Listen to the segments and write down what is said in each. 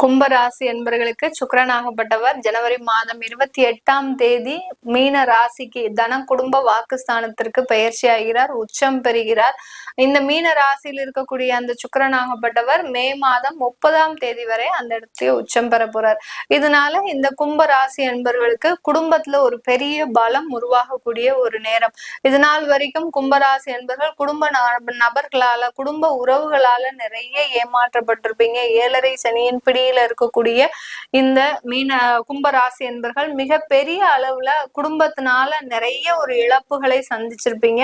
கும்பராசி என்பவர்களுக்கு சுக்கரனாகப்பட்டவர் ஜனவரி மாதம் இருபத்தி எட்டாம் தேதி மீன ராசிக்கு தன குடும்ப வாக்குஸ்தானத்திற்கு பயிற்சி ஆகிறார் உச்சம் பெறுகிறார். இந்த மீன ராசியில் இருக்கக்கூடிய அந்த சுக்கரனாகப்பட்டவர் மே மாதம் முப்பதாம் தேதி வரை அந்த இடத்துல உச்சம் பெற போறார். இதனால இந்த கும்ப ராசி என்பவர்களுக்கு குடும்பத்துல ஒரு பெரிய பலம் உருவாகக்கூடிய ஒரு நேரம். இது நாள் வரைக்கும் கும்பராசி என்பவர்கள் குடும்ப நபர்களால குடும்ப உறவுகளால நிறைய ஏமாற்றப்பட்டிருப்பீங்க. ஏழரை சனியின் பிடி ராசியில இருக்கக்கூடிய இந்த மீன கும்பராசி என்பர்கள் மிக பெரிய அளவுல குடும்பத்தினால நிறைய ஒரு இழப்புகளை சந்திச்சிருப்பீங்க.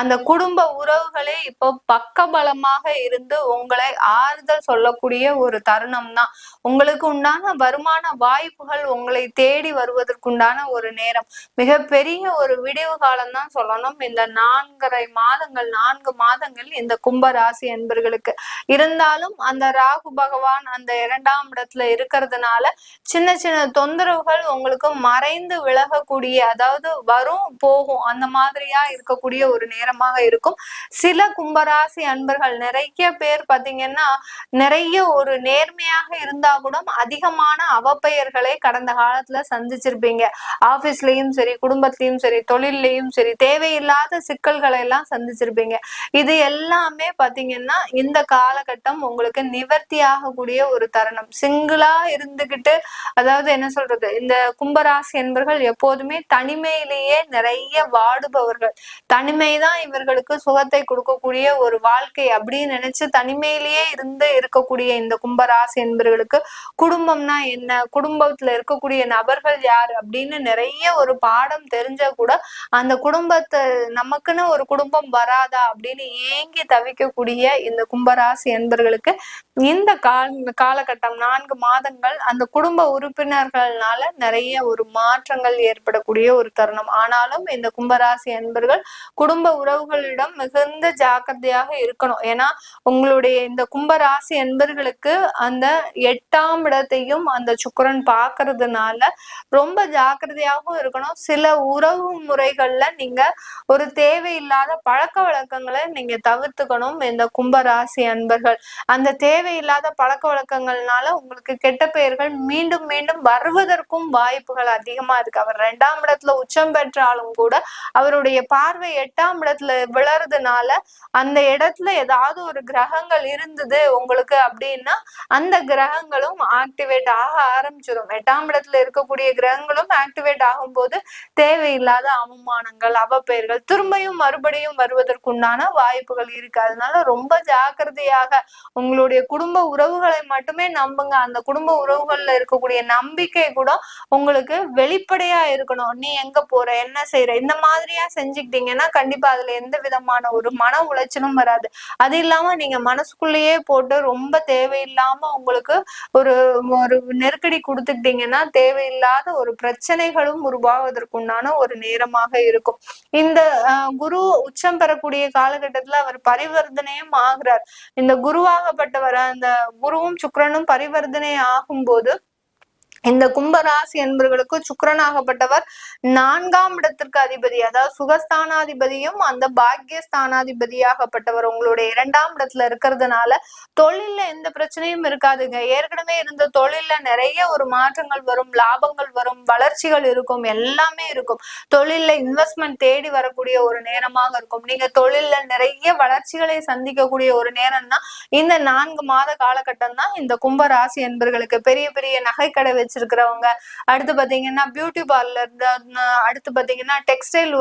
அந்த குடும்ப உறவுகளே இப்போ பக்கபலமாக இருந்து உங்களை ஆறுதல் சொல்லக்கூடிய ஒரு தருணம் தான் உங்களுக்கு உண்டான வருமான வாய்ப்புகள் உங்களை தேடி வருவதற்குண்டான ஒரு நேரம். மிகப்பெரிய ஒரு விடிவு காலம் தான் சொல்லணும். இந்த நான்கரை மாதங்கள் நான்கு மாதங்கள் இந்த கும்ப ராசி என்பர்களுக்கு. இருந்தாலும் அந்த ராகு பகவான் அந்த இரண்டாம் இடத்துல இருக்கிறதுனால சின்ன சின்ன தொந்தரவுகள் உங்களுக்கு மறைந்து விலகக்கூடிய அதாவது வரும் போகும் அந்த மாதிரியா இருக்கக்கூடிய ஒரு நேரமாக இருக்கும். சில கும்பராசி அன்பர்கள் நிறைய பேர் பாத்தீங்கன்னா நிறைய ஒரு நேர்மையாக இருந்தா கூட அதிகமான அவப்பெயர்களை கடந்த காலத்துல சந்திச்சிருப்பீங்க. ஆபீஸ்லயும் சரி குடும்பத்திலயும் சரி தொழில்லையும் சரி தேவையில்லாத சிக்கல்களை எல்லாம் சந்திச்சிருப்பீங்க. இது எல்லாமே பாத்தீங்கன்னா இந்த காலகட்டம் உங்களுக்கு நிவர்த்தி ஆகக்கூடிய ஒரு தருணம். சிங்கிளா இருந்துகிட்டு அதாவது என்ன சொல்றது இந்த கும்பராசி என்பர்கள் எப்போதுமே தனிமையிலேயே நிறைய வாடுபவர்கள். தனிமைதான் இவர்களுக்கு சுகத்தை கொடுக்கக்கூடிய ஒரு வாழ்க்கை அப்படின்னு நினைச்சு தனிமையிலேயே இருந்து இருக்கக்கூடிய இந்த கும்பராசி என்பவர்களுக்கு குடும்பம்னா என்ன? குடும்பத்துல இருக்கக்கூடிய நபர்கள் யார்? அப்படின்னு நிறைய ஒரு பாடம் தெரிஞ்சா கூட அந்த குடும்பத்தை நமக்குன்னு ஒரு குடும்பம் வராதா அப்படின்னு ஏங்கி தவிக்கக்கூடிய இந்த கும்பராசி என்பர்களுக்கு இந்த கால காலகட்டம்னா நான்கு மாதங்கள் அந்த குடும்ப உறுப்பினர்கள்னால நிறைய ஒரு மாற்றங்கள் ஏற்படக்கூடிய ஒரு தருணம். ஆனாலும் இந்த கும்பராசி அன்பர்கள் குடும்ப உறவுகளிடம் மிகுந்த ஜாக்கிரதையாக இருக்கணும். ஏன்னா உங்களுடைய இந்த கும்பராசி அன்பர்களுக்கு அந்த எட்டாம் இடத்தையும் அந்த சுக்கரன் பார்க்கறதுனால ரொம்ப ஜாக்கிரதையாகவும் இருக்கணும். சில உறவு முறைகள்ல நீங்க ஒரு தேவையில்லாத பழக்க வழக்கங்களை நீங்க தவிர்த்துக்கணும் இந்த கும்பராசி அன்பர்கள். அந்த தேவையில்லாத பழக்க வழக்கங்கள்னால உங்களுக்கு கெட்ட பெயர்கள் மீண்டும் மீண்டும் வருவதற்கும் வாய்ப்புகள் அதிகமா இருக்கு. அவர் ரெண்டாம் இடத்துல உச்சம் பெற்றாலும் கூட அவருடைய பார்வை எட்டாம் இடத்துல விழறதுனால அந்த இடத்துல ஏதாவது ஒரு கிரகங்கள் இருந்தது உங்களுக்கு அப்படின்னா அந்த கிரகங்களும் ஆக்டிவேட் ஆக ஆரம்பிச்சிடும் எட்டாம் இடத்துல இருக்கக்கூடிய கிரகங்களும் ஆக்டிவேட் ஆகும்போது தேவையில்லாத அவமானங்கள் அவப்பெயர்கள் திரும்பியும் மறுபடியும் வருவதற்குண்டான வாய்ப்புகள் இருக்கு. அதனால ரொம்ப ஜாக்கிரதையாக உங்களுடைய குடும்ப உறவுகளை மட்டுமே நம்பி நம்புங்க அந்த குடும்ப உறவுகள்ல இருக்கக்கூடிய நம்பிக்கை கூட உங்களுக்கு வெளிப்படையா இருக்கணும். நீ எங்க போற? என்ன செய்யற இந்த மாதிரியா செஞ்சுக்கிட்டீங்கன்னா கண்டிப்பா அதுல எந்த விதமான ஒரு மன உளைச்சலும் வராது. அது இல்லாம நீங்க மனசுக்குள்ளேயே போட்டு ரொம்ப தேவையில்லாம உங்களுக்கு ஒரு ஒரு நெருக்கடி கொடுத்துக்கிட்டீங்கன்னா தேவையில்லாத ஒரு பிரச்சனைகளும் உருவாவதற்குண்டான ஒரு நேரமாக இருக்கும். இந்த குரு உச்சம் பெறக்கூடிய காலகட்டத்துல அவர் பரிவர்த்தனையும் ஆகிறார். இந்த குருவாகப்பட்டவர் அந்த குருவும் சுக்கிரனும் பரிவர்த்தனை ஆகும்போது இந்த கும்பராசி என்பவர்களுக்கு சுக்கரனாகப்பட்டவர் நான்காம் இடத்திற்கு அதிபதி அதாவது சுகஸ்தானாதிபதியும் அந்த பாக்கியஸ்தானாதிபதியாகப்பட்டவர் உங்களுடைய இரண்டாம் இடத்துல இருக்கிறதுனால தொழில்ல எந்த பிரச்சனையும் இருக்காதுங்க. ஏற்கனவே இருந்த தொழில்ல நிறைய ஒரு மாற்றங்கள் வரும் லாபங்கள் வரும் வளர்ச்சிகள் இருக்கும் எல்லாமே இருக்கும். தொழில்ல இன்வெஸ்ட்மெண்ட் தேடி வரக்கூடிய ஒரு நேரமாக இருக்கும். நீங்க தொழில்ல நிறைய வளர்ச்சிகளை சந்திக்கக்கூடிய ஒரு நேரம்னா இந்த நான்கு மாத காலகட்டம் தான் இந்த கும்பராசி என்பர்களுக்கு பெரிய பெரிய நகைக்கடை வச்சிருக்கிறவங்க. அடுத்து பாத்தீங்கன்னா பியூட்டி பார்லர் அடுத்து பாத்தீங்கன்னா டெக்ஸ்டைல்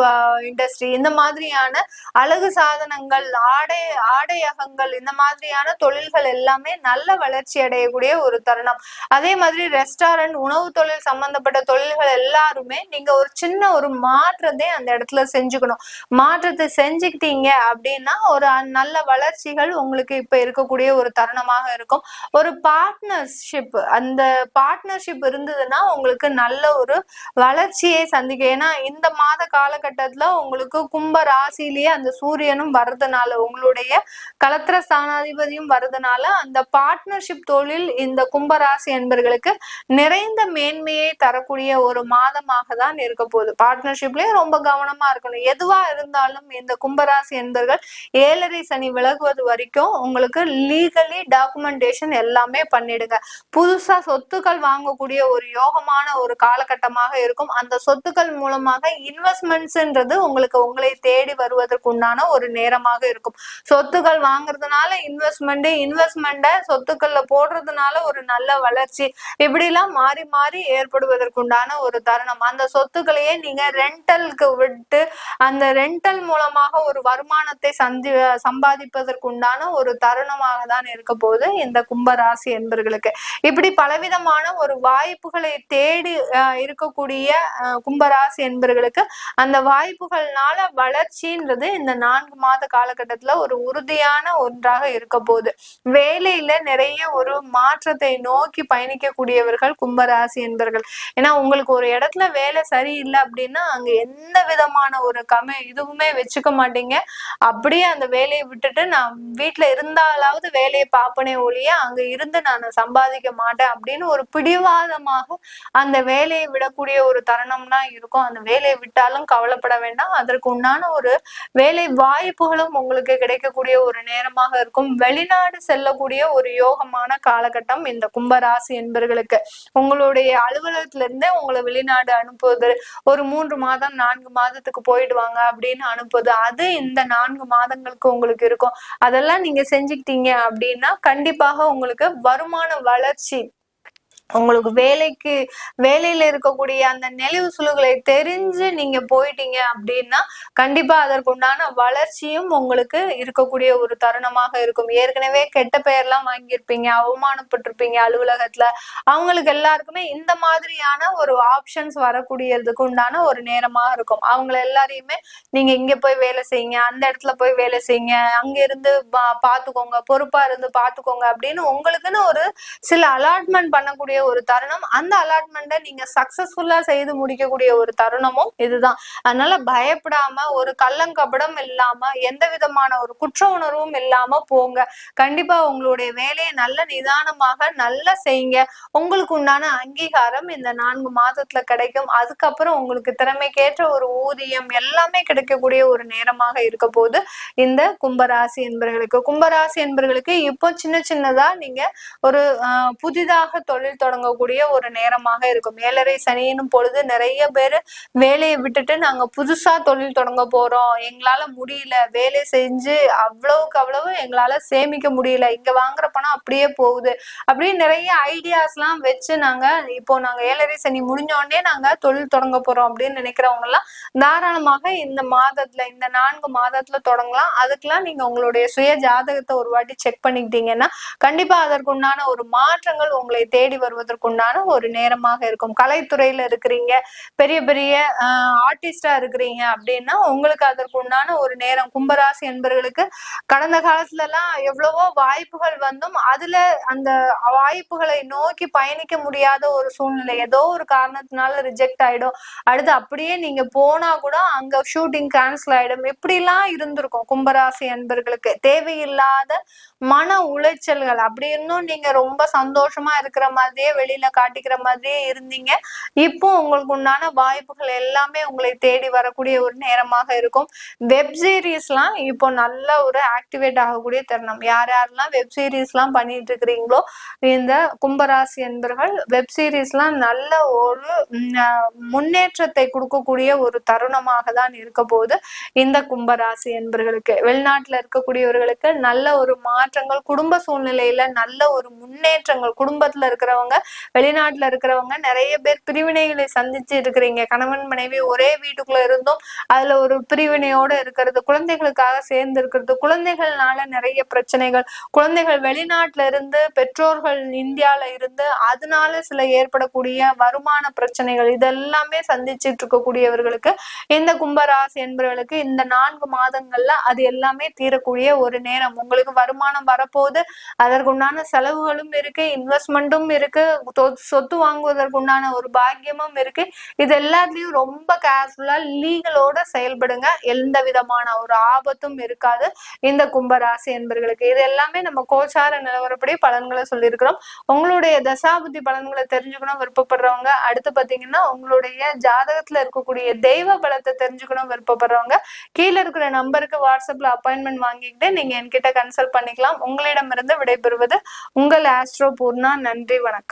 இண்டஸ்ட்ரி இந்த மாதிரியான அழகு சாதனங்கள் ஆடை ஆடையகங்கள் இந்த மாதிரியான தொழில்கள் எல்லாமே நல்ல வளர்ச்சி அடையக்கூடிய ஒரு தருணம். அதே மாதிரி ரெஸ்டாரண்ட் உணவு தொழில் சம்பந்தப்பட்ட தொழில்கள் எல்லாருமே நீங்க ஒரு சின்ன ஒரு மாற்றத்தை அந்த இடத்துல செஞ்சுக்கணும். மாற்றத்தை செஞ்சுக்கிட்டீங்க அப்படின்னா ஒரு நல்ல வளர்ச்சிகள் உங்களுக்கு இப்ப இருக்கக்கூடிய ஒரு தருணமாக இருக்கும். ஒரு பார்ட்னர்ஷிப் அந்த பார்ட்னர்ஷிப் இருந்ததுன்னா உங்களுக்கு நல்ல ஒரு வளர்ச்சியை சந்திக்க ஏன்னா இந்த மாத காலகட்டத்துல உங்களுக்கு கும்ப ராசிலேயே அந்த சூரியனும் வர்றதுனால உங்களுடைய கலத்திர ஸ்தானாதிபதியும் வர்றதுனால அந்த பார்ட்னர்ஷிப் தொழில் இந்த கும்ப ராசி என்பர்களுக்கு நிறைந்த மேன்மையை தரக்கூடிய ஒரு மாதமாக தான் இருக்க போகுது. பார்ட்னர்ஷிப்லயே ரொம்ப கவனமா இருக்கணும். எதுவா இருந்தாலும் இந்த கும்பராசி என்பர்கள் ஏழரை சனி விலகுவது வரைக்கும் உங்களுக்கு லீகலி டாக்குமெண்டேஷன் எல்லாமே பண்ணிடுங்க. புதுசா சொத்துக்கள் வாங்கக்கூடிய ஒரு யோகமான ஒரு காலகட்டமாக இருக்கும். அந்த சொத்துக்கள் மூலமாக இன்வெஸ்ட்மெண்ட்ஸ்ன்றது உங்களுக்கு உங்களை தேடி வருவதற்கு உண்டான ஒரு நேரமாக இருக்கும். சொத்துக்கள் வாங்குறதுனால இன்வெஸ்ட்மெண்ட் இன்வெஸ்ட்மெண்ட்டை சொத்துக்கள்ல போடுறதுனால ஒரு நல்ல வளர்ச்சி. இப்படிலாம் மாறி மாறி ஏற்படுவதற்குண்டான ஒரு தருணம். அந்த சொத்துக்களையே நீங்க ரெண்டலுக்கு விட்டு அந்த ரெண்டல் மூலமாக ஒரு வருமானத்தை சந்தி சம்பாதிப்பதற்குண்டான ஒரு தருணமாக தான் இருக்க போகுது இந்த கும்பராசி என்பர்களுக்கு. இப்படி பலவிதமான ஒரு வாய்ப்புகளை தேடி இருக்கக்கூடிய கும்பராசி என்பவர்களுக்கு அந்த வாய்ப்புகள்னால வளர்ச்சின்றது இந்த நான்கு மாத காலகட்டத்துல ஒரு உறுதியான ஒன்றாக இருக்க போகுது. வேலையில நிறைய ஒரு மாற்றத்தை நோக்கி பயணிக்கக்கூடியவர்கள் கும்பராசி என்பர்கள். ஏன்னா உங்களுக்கு ஒரு இடத்துல வேலை சரியில்லை அப்படின்னா அங்க எந்த விதமான ஒரு கம இதுவுமே வச்சுக்க மாட்டீங்க. அப்படியே அந்த வேலையை விட்டுட்டு நான் வீட்டுல இருந்தாலாவது வேலையை பார்ப்பனே ஒழிய அங்க இருந்து நான் சம்பாதிக்க மாட்டேன் அப்படின்னு ஒரு பிரமாதமாக அந்த வேலையை விடக்கூடிய ஒரு தருணம் தான் இருக்கும். அந்த வேலையை விட்டாலும் கவலைப்பட வேண்டாம். அதற்கு உண்டான ஒரு வேலை வாய்ப்புகளும் உங்களுக்கு கிடைக்கக்கூடிய ஒரு நேரமாக இருக்கும். வெளிநாடு செல்லக்கூடிய ஒரு யோகமான காலகட்டம் இந்த கும்பராசி என்பர்களுக்கு. உங்களுடைய அலுவலகத்துல இருந்தே உங்களை வெளிநாடு அனுப்புவது ஒரு மூன்று மாதம் நான்கு மாதத்துக்கு போயிடுவாங்க அப்படின்னு அனுப்புவது அது இந்த நான்கு மாதங்களுக்கு உங்களுக்கு இருக்கும். அதெல்லாம் நீங்க செஞ்சுக்கிட்டீங்க அப்படின்னா கண்டிப்பாக உங்களுக்கு வருமான வளர்ச்சி உங்களுக்கு வேலைக்கு வேலையில இருக்கக்கூடிய அந்த நெளிவு சுழுகளை தெரிஞ்சு நீங்க போயிட்டீங்க அப்படின்னா கண்டிப்பா அதற்குண்டான வளர்ச்சியும் உங்களுக்கு இருக்கக்கூடிய ஒரு தருணமாக இருக்கும். ஏற்கனவே கெட்ட பெயர்லாம் வாங்கியிருப்பீங்க அவமானப்பட்டிருப்பீங்க அலுவலகத்துல. அவங்களுக்கு எல்லாருக்குமே இந்த மாதிரியான ஒரு ஆப்ஷன்ஸ் வரக்கூடியதுக்கு உண்டான ஒரு நேரமாக இருக்கும். அவங்கள எல்லாரையுமே நீங்க இங்க போய் வேலை செய்யுங்க அந்த இடத்துல போய் வேலை செய்யுங்க அங்க இருந்து பா- பாத்துக்கோங்க பொறுப்பா இருந்து பாத்துக்கோங்க அப்படின்னு உங்களுக்குன்னு ஒரு சில அலாட்மெண்ட் பண்ணக்கூடிய ஒரு தருணம். அந்த அலாட்மெண்ட்டை நீங்க சக்சஸ்ஃபுல்லா செய்து முடிக்கக்கூடிய ஒரு தருணமும் இதுதான். அதனால பயப்படாம ஒரு கள்ளங்கபடம் இல்லாம எந்த விதமான ஒரு குற்ற உணர்வும் இல்லாம போங்க. கண்டிப்பா உங்களுடைய வேலையை நல்ல நிதானமாக நல்லா செய்யுங்க. உங்களுக்கு உண்டான அங்கீகாரம் இந்த நான்கு மாதத்துல கிடைக்கும். அதுக்கப்புறம் உங்களுக்கு திறமைக்கேற்ற ஒரு ஊதியம் எல்லாமே கிடைக்கக்கூடிய ஒரு நேரமாக இருக்க போது இந்த கும்பராசி என்பர்களுக்கு கும்பராசி என்பர்களுக்கு இப்போ சின்ன சின்னதா நீங்க ஒரு புதிதாக தொழில் தொடங்கக்கூடிய ஒரு நேரமாக இருக்கும். ஏழரை சனியினும் பொழுது நிறைய பேர் வேலையை விட்டுட்டு நாங்க புதுசா தொழில் தொடங்க போறோம். எங்களால முடியல. வேலை செஞ்சு அவ்வளவுக்கு அவ்வளவு எங்களால சேமிக்க முடியல. இங்க வாங்குற பணம் அப்படியே போகுது. அப்படியே நிறைய ஐடியாஸ் எல்லாம் வச்சு நாங்க இப்போ நாங்க ஏழரை சனி முடிஞ்ச உடனே நாங்க தொழில் தொடங்க போறோம் அப்படின்னு நினைக்கிறவங்க எல்லாம் தாராளமாக இந்த மாதத்துல இந்த நான்கு மாதத்துல தொடங்கலாம். அதுக்கெல்லாம் நீங்க உங்களுடைய சுய ஜாதகத்தை ஒரு வாட்டி செக் பண்ணிக்கிட்டீங்கன்னா கண்டிப்பா அதற்குண்டான ஒரு மாற்றங்கள் உங்களை தேடி வரும் வருவதற்குண்டான ஒரு நேரமாக இருக்கும். கலைத்துறையில இருக்கிறீங்க பெரிய பெரிய ஆர்டிஸ்டா இருக்கிறீங்க அப்படின்னா உங்களுக்கு அதற்குண்டான ஒரு நேரம். கும்பராசி என்பவர்களுக்கு கடந்த காலத்துல எல்லாம் எவ்வளவோ வாய்ப்புகள் வந்தும் அதுல அந்த வாய்ப்புகளை நோக்கி பயணிக்க முடியாத ஒரு சூழ்நிலை. ஏதோ ஒரு காரணத்தினால ரிஜெக்ட் ஆயிடும். அடுத்து அப்படியே நீங்க போனா கூட அங்க ஷூட்டிங் கேன்சல் ஆயிடும். இப்படிலாம் இருந்திருக்கும் கும்பராசி என்பர்களுக்கு. தேவையில்லாத மன உளைச்சல்கள். அப்படி இருந்தும் நீங்க ரொம்ப சந்தோஷமா இருக்கிற மாதிரியே வெளியில காட்டிக்கிற மாதிரியே இருந்தீங்க. இப்போ உங்களுக்கு உண்டான வாய்ப்புகள் எல்லாமே உங்களை தேடி வரக்கூடிய ஒரு நேரமாக இருக்கும். வெப் சீரிஸ்லாம் இப்போ நல்ல ஒரு ஆக்டிவேட் ஆகக்கூடிய தருணம். யார் யாரெல்லாம் வெப் சீரிஸ்லாம் பண்ணிட்டு இருக்கிறீங்களோ இந்த கும்பராசி என்பர்கள் வெப் சீரிஸ்லாம் நல்ல ஒரு முன்னேற்றத்தை கொடுக்கக்கூடிய ஒரு தருணமாக தான் இருக்க போது இந்த கும்பராசி என்பர்களுக்கு. வெளிநாட்டுல இருக்கக்கூடியவர்களுக்கு நல்ல ஒரு மாற்றங்கள் குடும்ப சூழ்நிலையில நல்ல ஒரு முன்னேற்றங்கள் குடும்பத்துல இருக்கிறவங்க வெளிநாட்டுல இருக்கிறவங்க நிறைய பேர் பிரிவினைகளை சந்திச்சு இருக்கிறீங்க. கணவன் மனைவி ஒரே வீட்டுக்குள்ள இருந்தும் அதுல ஒரு பிரிவினையோட இருக்கிறது குழந்தைகளுக்காக சேர்ந்து இருக்கிறது குழந்தைகள்னால நிறைய பிரச்சனைகள் குழந்தைகள் வெளிநாட்டுல இருந்து பெற்றோர்கள் இந்தியால இருந்து அதனால சில ஏற்படக்கூடிய வருமான பிரச்சனைகள் இதெல்லாமே சந்திச்சிட்டு இருக்கக்கூடியவர்களுக்கு இந்த கும்பராசி என்பவர்களுக்கு இந்த நான்கு மாதங்கள்ல அது எல்லாமே தீரக்கூடிய ஒரு நேரம். உங்களுக்கு வருமானம் வரப்போகுது. அதற்குண்டான செலவுகளும் இருக்கு இன்வெஸ்ட்மெண்ட்டும் இருக்கு. சொத்து வாங்குவதற்குண்டான ஒரு பாக்கியமும் இருக்கு. இது எல்லாத்துலயும் ரொம்ப கேர்ஃபுல்லா லீகலோட செயல்படுங்க. எந்த விதமான ஒரு ஆபத்தும் இருக்காது. இந்த கும்பராசி என்பர்களுக்கு. இது எல்லாமே நம்ம கோச்சார நிலவரப்படி பலன்களை சொல்லியிருக்கிறோம். உங்களுடைய தசாபுத்தி பலன்களை தெரிஞ்சுக்கணும் விருப்பப்படுறவங்க. அடுத்து பாத்தீங்கன்னா உங்களுடைய ஜாதகத்துல இருக்கக்கூடிய தெய்வ பலத்தை தெரிஞ்சுக்கணும் விருப்பப்படுறவங்க. கீழே இருக்கிற நம்பருக்கு வாட்ஸ்அப்ல அப்பாயின்மெண்ட் வாங்கிக்கிட்டு நீங்க என்கிட்ட கன்சல்ட் பண்ணிக்கலாம். உங்களிடமிருந்து விடைபெறுவது உங்கள் ஆஸ்ட்ரோ பூர்ணா. நன்றி வணக்கம்.